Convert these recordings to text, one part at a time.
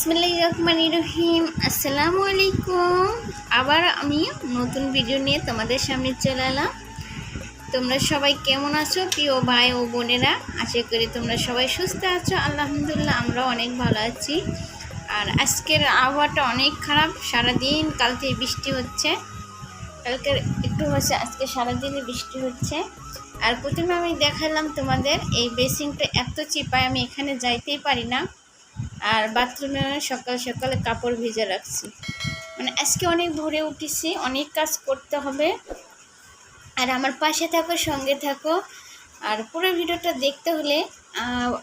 বিসমিল্লাহ রহমান রহিম। আসসালামু আলাইকুম আবার আমি নতুন ভিডিও নিয়ে তোমাদের সামনে চলে এলাম। তোমরা সবাই কেমন আছো? প্রিয় ভাই ও বোনেরা, আশা করি তোমরা সবাই সুস্থ আছো। আলহামদুলিল্লাহ, আমরাও অনেক ভালো আছি। আর আজকের আবহাওয়াটা অনেক খারাপ। সারাদিন কাল থেকে বৃষ্টি হচ্ছে। কালকের একটু হচ্ছে, আজকে সারাদিনই বৃষ্টি হচ্ছে। আর প্রথমে আমি দেখালাম তোমাদের, এই বেসিংটা এত চিপায় আমি এখানে যাইতেই পারি না। আর বাথরুমে সকাল সকালে কাপড় ভিজে রাখছি। মানে আজকে অনেক ভোরে উঠেছি, অনেক কাজ করতে হবে। আর আমার পাশে থাকো, সঙ্গে থাকো। আর পুরো ভিডিওটা দেখতে হলে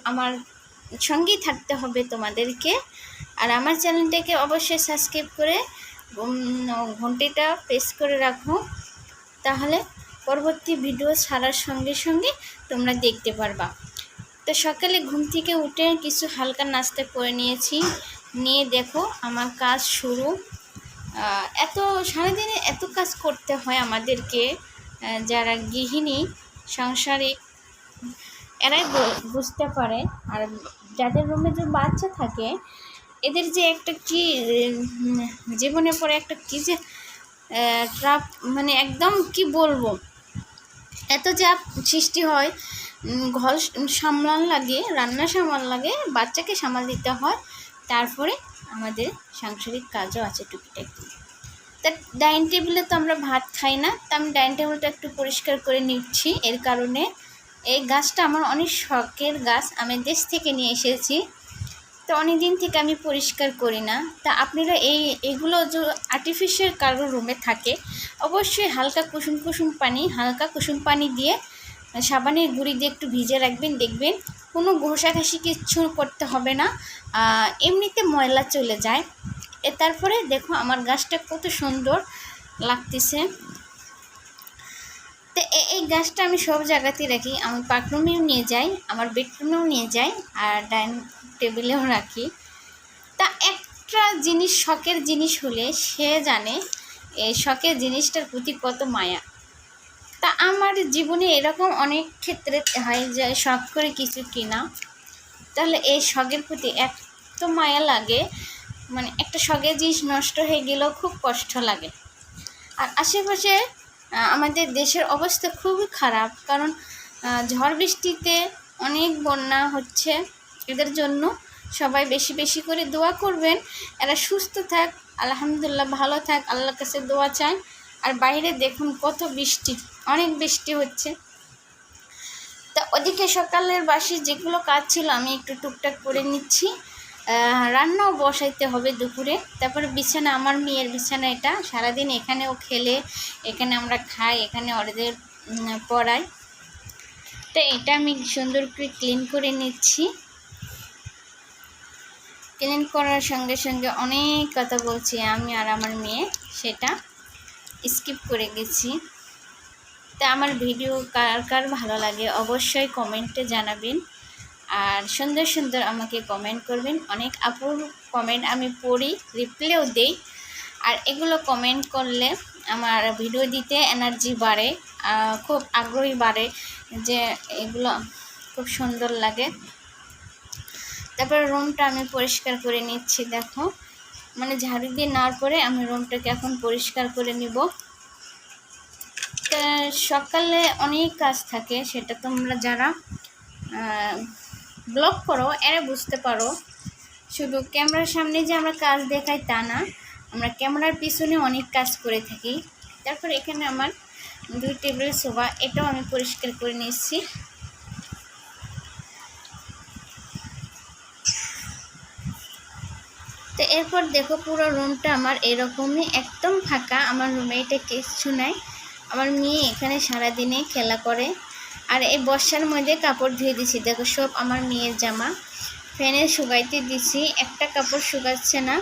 আমার সঙ্গেই থাকতে হবে তোমাদেরকে। আর আমার চ্যানেলটাকে অবশ্যই সাবস্ক্রাইব করে ঘন্টিটা প্রেস করে রাখো। তাহলে পরবর্তী ভিডিও ছাড়ার সঙ্গে সঙ্গে তোমরা দেখতে পারবা। তো সকালে ঘুম থেকে উঠে কিছু হালকা নাস্তা করে নিয়েছি। নিয়ে দেখো আমার কাজ শুরু। এত, সারাদিনে এত কাজ করতে হয় আমাদেরকে যারা গৃহিণী, সাংসারিক, এরাই বুঝতে পারে। আর যাদের রুমে যে বাচ্চা থাকে, এদের যে একটা কি জীবনে পরে একটা কি যে ট্রাপ মানে একদম কি বলব? এত চাপ সৃষ্টি হয় ঘর সামলান লাগে, রান্না সামাল লাগে, বাচ্চাকে সামাল দিতে হয়। তারপরে আমাদের সাংসারিক কাজও আছে টুকিটাকি। তা ডাইনিং টেবিলে তো আমরা ভাত খাই না, তা আমি ডাইনিং টেবিলটা একটু পরিষ্কার করে নিচ্ছি। এর কারণে এই গাছটা আমার অনেক শখের গাছ, আমি দেশ থেকে নিয়ে এসেছি। তো অনেক দিন থেকে আমি পরিষ্কার করি না। তা আপনারা এই, এগুলো যে আর্টিফিশিয়াল কারও রুমে থাকে, অবশ্যই হালকা কুসুম কুসুম পানি, হালকা কুসুম পানি দিয়ে সাবানের গুঁড়ি দিয়ে একটু ভিজে রাখবেন, দেখবেন কোনো ঘষাঘাষি কিচ্ছু করতে হবে না। এমনিতে ময়লা চলে যায়। এ তারপরে দেখো আমার গাছটা কত সুন্দর লাগতেছে। তো এই গাছটা আমি সব জায়গাতেই রাখি। আমি পাকরুমেও নিয়ে যাই, আমার বেডরুমেও নিয়ে যাই আর ডাইনিং টেবিলেও রাখি। তা একটা জিনিস শখের জিনিস হলে সে জানে, এই শখের জিনিসটার প্রতি কত মায়া। তা আমার জীবনে এরকম অনেক ক্ষেত্রে হয় যে শখ করে কিছু কিনা। তাহলে এই শখের প্রতি এত মায়া লাগে মানে একটা শখের জিনিস নষ্ট হয়ে গেলেও খুব কষ্ট লাগে। আর আশেপাশে আমাদের দেশের অবস্থা খুবই খারাপ, কারণ ঝড় বৃষ্টিতে অনেক বন্যা হচ্ছে। এদের জন্য সবাই বেশি বেশি করে দোয়া করবেন। এরা সুস্থ থাক, আলহামদুলিল্লাহ ভালো থাক, আল্লাহর কাছে দোয়া চাই আর বাইরে দেখুন কত বৃষ্টি। অনেক বৃষ্টি হচ্ছে। তা ওদিকে সকালের বাসি যেগুলো কাজ ছিল আমি একটু টুকটাক করে নিচ্ছি। রান্নাও বসাইতে হবে দুপুরে। তারপরে বিছানা, আমার মেয়ের বিছানা এটা। সারাদিন এখানেও খেলে, এখানে আমরা খাই, এখানে ওদের পড়াই তো এটা আমি সুন্দর করে ক্লিন করে নিচ্ছি। ক্লিন করার সঙ্গে সঙ্গে অনেক কথা বলছি আমি আর আমার মেয়ে, সেটা স্কিপ করে গেছি। তা আমার ভিডিও কার কার ভালো লাগে অবশ্যই কমেন্টে জানাবেন। আর সুন্দর সুন্দর আমাকে কমেন্ট করবেন। অনেক আপুর কমেন্ট আমি পড়ি রিপ্লাইও দেই। আর এগুলো কমেন্ট করলে আমার ভিডিও দিতে এনার্জি বাড়ে খুব আগ্রহী বাড়ে যে এগুলো খুব সুন্দর লাগে। তারপরে রুমটা আমি পরিষ্কার করে নিচ্ছি, দেখো। মানে ঝাড়ু দিয়ে নেওয়ার পরে আমি রুমটাকে এখন পরিষ্কার করে নিব। সকালে অনেক কাজ থাকে, সেটা তোমরা যারা ব্লগ করো, এরা বুঝতে পারো। শুধু ক্যামেরার সামনে যে আমরা কাজ দেখাই তা না, আমরা ক্যামেরার পিছনে অনেক কাজ করে থাকি। তারপর এখানে আমার দুই টেবিল সোফা, এটাও আমি পরিষ্কার করে নিচ্ছি তো এরপর দেখো পুরো রুমটা আমার এরকমই, একদম ফাঁকা, আমার রুমে এটা কিছু নাই। আমার মেয়ে এখানে সারাদিনে খেলা করে। আর এই বর্ষার মধ্যে কাপড় ধুয়ে দিছি। দেখো, সব আমার মেয়ের জামা। ফ্যানে শুকাইতে দিছি। একটা কাপড় শুকাচ্ছে না।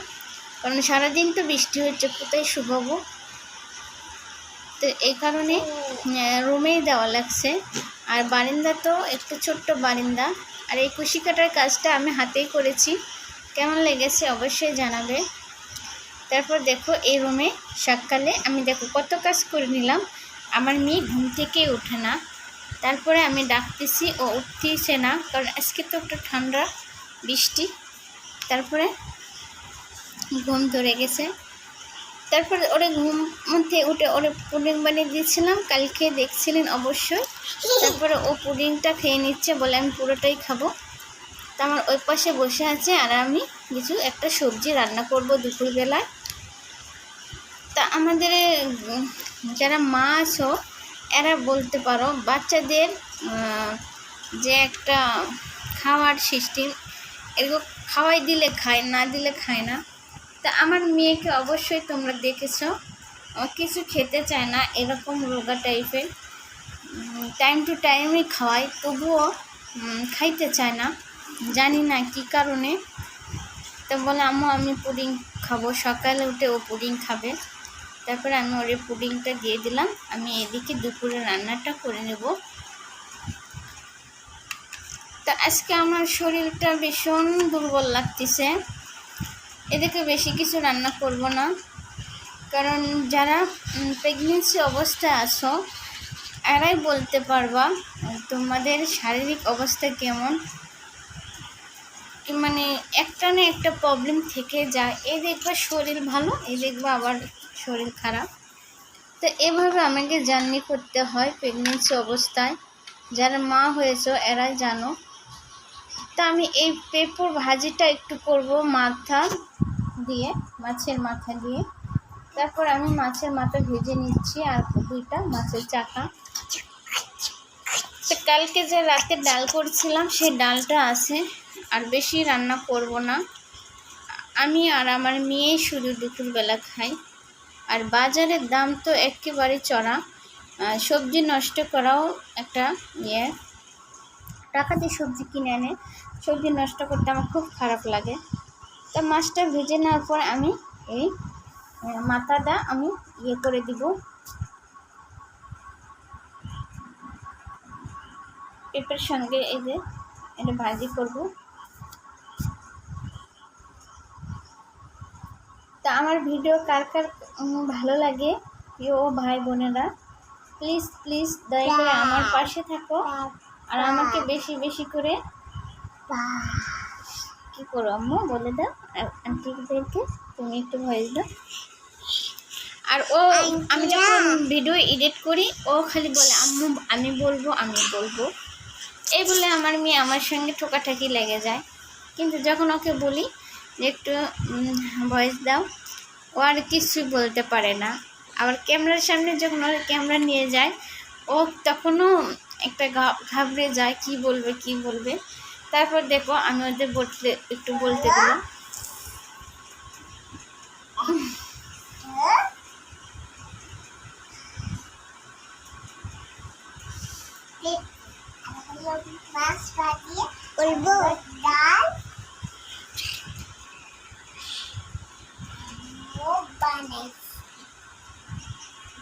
কারণ সারাদিন তো বৃষ্টি হচ্ছে, কোথায় শুকাবো? তো এই কারণে রুমেই দেওয়া লাগছে। আর বারিন্দা তো, একটু ছোট্ট বারিন্দা। আর এই কুশি কাটার কাজটা আমি হাতেই করেছি। কেমন লেগেছে অবশ্যই জানাবে। তারপর দেখো এই রুমে সকালে আমি দেখো কত কাজ করে নিলাম। আমার মেয়ে ঘুম থেকেই ওঠে না। তারপরে আমি ডাকতেছি, ও উঠতেইছে না, কারণ আজকে তো একটু ঠান্ডা, বৃষ্টি। তারপরে ঘুম ধরে গেছে। তারপর ওরে ঘুম মধ্যে উঠে ওরে পুডিং বানিয়ে দিয়েছিলাম, কালকে দেখছিলেন অবশ্যই। তারপরে ও পুডিংটা খেয়ে নিচ্ছে বলে আমি পুরোটাই খাব। তা আমার ওই পাশে বসে আছে আর আমি কিছু, একটা সবজি রান্না করব দুপুরবেলায়। তা আমাদের যারা মা আছো, এরা বলতে পারো, বাচ্চাদের যে একটা খাওয়ার সিস্টেম এরকম খাওয়াই দিলে খায়, না দিলে খায় না। তা আমার মেয়েকে অবশ্যই তোমরা দেখেছ। কিছু খেতে চায় না, এরকম রোগা টাইপের টাইম টু টাইমই খাওয়াই তবুও খাইতে চায় না। জানি না কি কারণে। তো বলে, আম্মু, আমি পুডিং খাব। সকালে উঠে ও পুডিং খাবে। তারপরে আমি ওরে পুডিংটা দিয়ে দিলাম। আমি এদিকে দুপুরে রান্নাটা করে নেব। তো আজকে আমার শরীরটা ভীষণ দুর্বল লাগতেছে। এদিকে বেশি কিছু রান্না করব না। কারণ যারা প্রেগনেন্সি অবস্থায় আছো, এরাই বলতে পারবা, তোমাদের শারীরিক অবস্থা কেমন। মানে একটা না একটা প্রবলেম থেকে যায়। এই দেখবা শরীর ভালো, এই দেখবা আবার শরীর খারাপ। তো এভাবে আমাকে জার্নি করতে হয় প্রেগনেন্সি অবস্থায়। যারা মা হয়েছো, এরাই জানো। তা আমি এই পেঁপর ভাজিটা একটু করব মাথা দিয়ে, মাছের মাথা দিয়ে। তারপর আমি মাছের মাথা ভেজে নিচ্ছি আর দুইটা মাছের চাকা। তো কালকে যে রাতে ডাল করছিলাম, সেই ডালটা আছে। আর বেশি রান্না করব না। আমি আর আমার মেয়ে শুধু দুপুরবেলা খাই। আর বাজারের দাম তো একেবারে চড়া। সবজি নষ্ট করাও একটা ইয়ে। টাকা দিয়ে সবজি কিনে এনে সবজি নষ্ট করতে আমার খুব খারাপ লাগে। তা মাছটা ভেজে নেওয়ার পর আমি এই মাথাটা আমি ইয়ে করে দিব। পেঁপের সঙ্গে এই যে এটা ভাজি করব। তা আমার ভিডিও কার কার ভালো লাগে? প্রিয় ভাই বোনেরা প্লিজ প্লিজ দয়া করে আমার পাশে থাকো। আর আমাকে বেশি বেশি করে কি করো আম্মু? বলে দাও আন্টিদেরকে। তুমি একটু ভয়েস দাও। আর ও, আমি যখন ভিডিও এডিট করি, ও খালি বলে, আম্মু, আমি বলব আমি বলব। এই বলে আমার মেয়ে আমার সঙ্গে ঠোকাঠাকি লেগে যায়। কিন্তু যখন ওকে বলি একটু ভয়েস দাও। ও আর কিছুই বলতে পারে না। আবার ক্যামেরার সামনে যখন ওর ক্যামেরা নিয়ে যায়, ও তখনও একটা ঘাবড়ে যায়, কি বলবে কি বলবে। তারপর দেখো, আমি ওদের বলতে, একটু বলতে দিলাম মাছ ভাজিয়ে ডাল। বানাই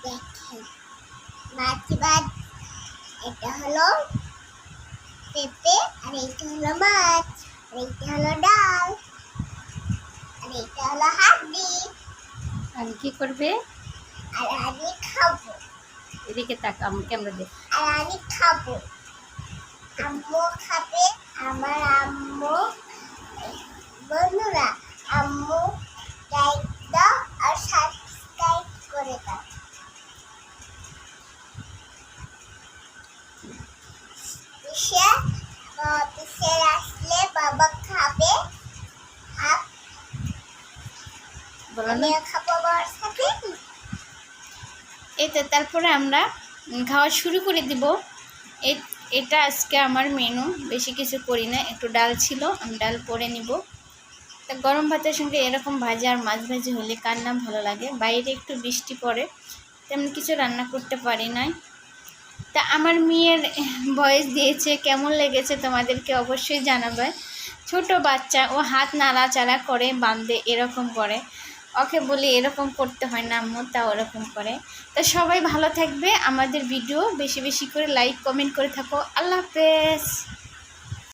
দেখেন মাছ এটা হলো পেঁপে আর এইটা হলো মাছ আর এইটা হলো ডাল আর এইটা হলো হাড্ডি আর কি করবে আর আমি খাব এদিকে তাক আমি ক্যামেরা দেখ আর আমি খাব আম্মু খাবে আমার আম্মু বন্ধুরা এই তো তারপরে আমরা খাওয়া শুরু করে দিব। এটা আজকে আমার মেনু। বেশি কিছু করি না, একটু ডাল ছিল, আমি ডাল করে নিব। তা গরম ভাতের সঙ্গে এরকম ভাজা আর মাছ ভাজি হলে কার না ভালো লাগে? বাইরে একটু বৃষ্টি পড়ে, তেমন কিছু রান্না করতে পারি নাই। তা আমার মেয়ের ভয়েস দিয়েছে, কেমন লেগেছে তোমাদেরকে অবশ্যই জানাবে। ছোট বাচ্চা, ও হাত নাড়াচাড়া করে, বাঁধে, এরকম করে। ওকে বলি এরকম করতে হয় না আম্মু তা ওরকম করে। তা সবাই ভালো থাকবে। আমাদের ভিডিও বেশি বেশি করে লাইক কমেন্ট করে থাকো। আল্লাহ হাফেজ।